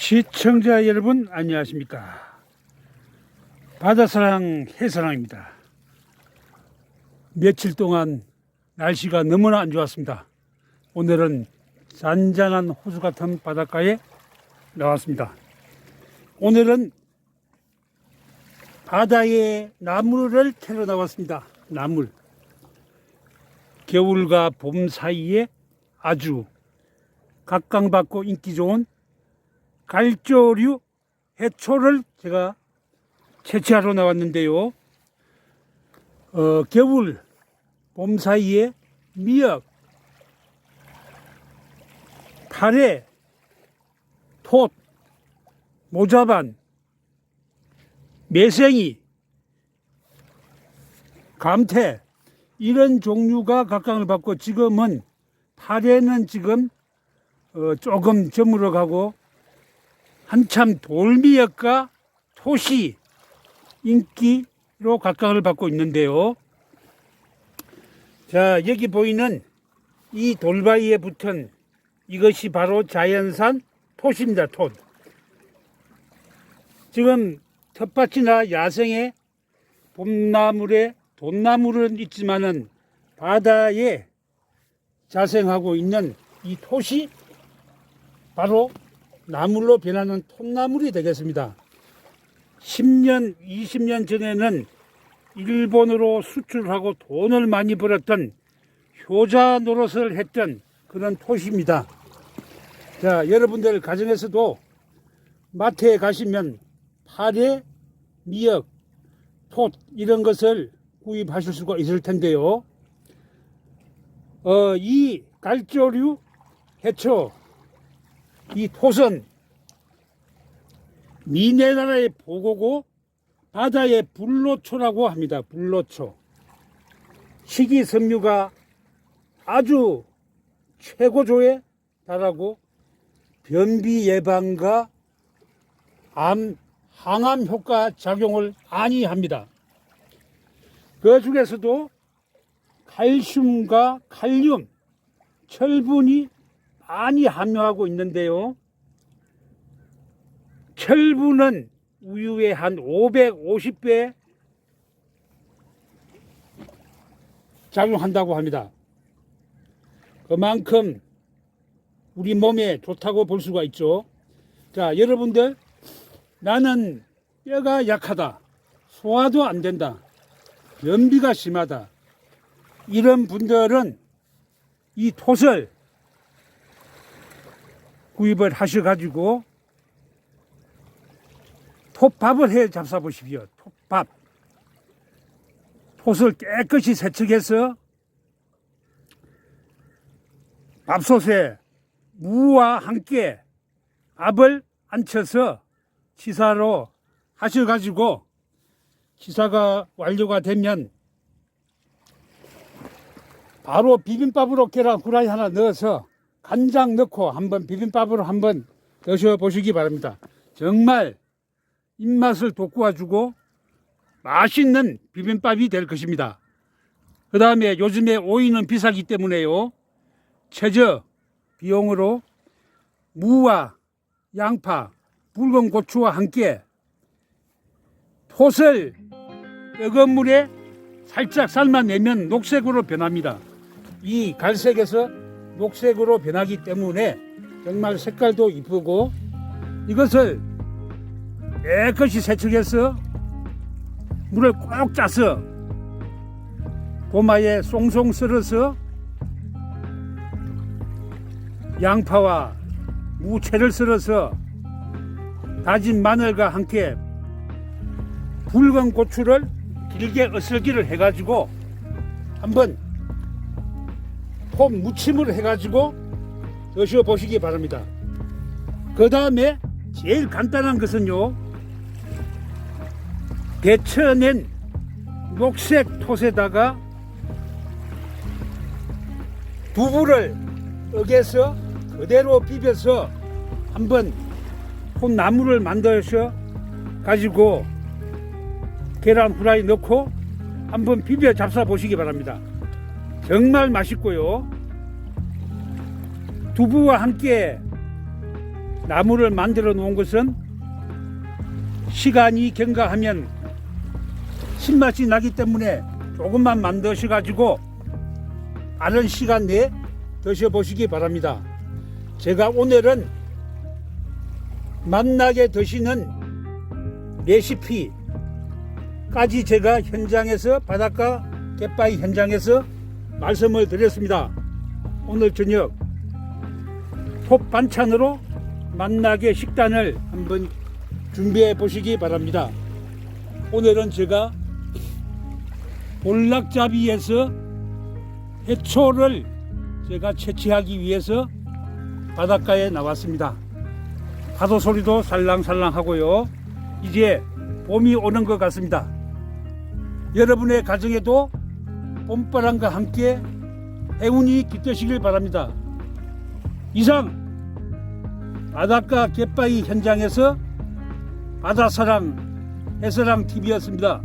시청자 여러분 안녕하십니까? 바다사랑 해사랑입니다. 며칠 동안 날씨가 너무나 안 좋았습니다. 오늘은 잔잔한 호수 같은 바닷가에 나왔습니다. 오늘은 바다에 나무를 캐러 나왔습니다. 나물. 겨울과 봄 사이에 아주 각광받고 인기 좋은 갈조류 해초를 제가 채취하러 나왔는데요. 어, 겨울, 봄 사이에 미역, 파래, 톳, 모자반, 매생이, 감태 이런 종류가 각광을 받고 지금은 파래는 지금 어, 조금 저물어 가고 한참 돌미역과 토시 인기로 각광을 받고 있는데요. 자, 여기 보이는 이 돌바위에 붙은 이것이 바로 자연산 톳입니다, 톳. 지금 텃밭이나 야생에 봄나물에 돈나물은 있지만은 바다에 자생하고 있는 이 톳이 바로 나물로 변하는 톱나물이 되겠습니다. 10년, 20년 전에는 일본으로 수출하고 돈을 많이 벌었던 효자 노릇을 했던 그런 톳입니다. 자, 여러분들 가정에서도 마트에 가시면 파래, 미역, 톳 이런 것을 구입하실 수가 있을 텐데요. 어, 이 갈조류 해초 이 톳은 미네랄의 보고고 바다의 불로초라고 합니다. 불로초. 식이섬유가 아주 최고조에 달하고 변비 예방과 암, 항암 효과 작용을 많이 합니다. 그 중에서도 칼슘과 칼륨, 철분이 많이 함유하고 있는데요. 철분은 우유의 한 550배 작용한다고 합니다. 그만큼 우리 몸에 좋다고 볼 수가 있죠. 자, 여러분들, 나는 뼈가 약하다. 소화도 안 된다. 변비가 심하다. 이런 분들은 이 톳을 구입을 하셔가지고 톱밥을 해 잡숴보십시오. 톱밥. 톳을 깨끗이 세척해서 밥솥에 무와 함께 밥을 안쳐서 치사로 하셔가지고 치사가 완료가 되면 바로 비빔밥으로 계란 후라이 하나 넣어서 간장 넣고 한번 비빔밥으로 한번 드셔 보시기 바랍니다. 정말 입맛을 돋구어주고 맛있는 비빔밥이 될 것입니다. 그 다음에 요즘에 오이는 비싸기 때문에요. 최저 비용으로 무와 양파, 붉은 고추와 함께 톳을 뜨거운 물에 살짝 삶아내면 녹색으로 변합니다. 이 갈색에서 녹색으로 변하기 때문에 정말 색깔도 이쁘고 이것을 깨끗이 세척해서 물을 꼭 짜서 고마에 송송 썰어서 양파와 무채를 썰어서 다진 마늘과 함께 붉은 고추를 길게 어슬기를 해가지고 한번 폼 무침을 해가지고 드셔 보시기 바랍니다. 그 다음에 제일 간단한 것은요, 데쳐낸 녹색 톳에다가 두부를 으개서 그대로 비벼서 한번 콩나물을 만들어서 가지고 계란 후라이 넣고 한번 비벼 잡숴 보시기 바랍니다. 정말 맛있고요. 두부와 함께 나무를 만들어 놓은 것은 시간이 경과하면 신맛이 나기 때문에 조금만 만드셔 가지고 빠른 시간 내에 드셔 보시기 바랍니다. 제가 오늘은 맛나게 드시는 레시피까지 제가 현장에서 바닷가 갯바위 현장에서 말씀을 드렸습니다. 오늘 저녁 톱 반찬으로 맛나게 식단을 한번 준비해 보시기 바랍니다. 오늘은 제가 볼락잡이에서 해초를 제가 채취하기 위해서 바닷가에 나왔습니다. 파도 소리도 살랑살랑 하고요. 이제 봄이 오는 것 같습니다. 여러분의 가정에도 봄바람과 함께 행운이 깃드시길 바랍니다. 이상 바닷가 갯바위 현장에서 바다사랑 해서랑 TV였습니다.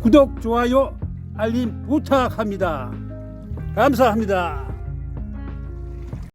구독, 좋아요, 알림 부탁합니다. 감사합니다.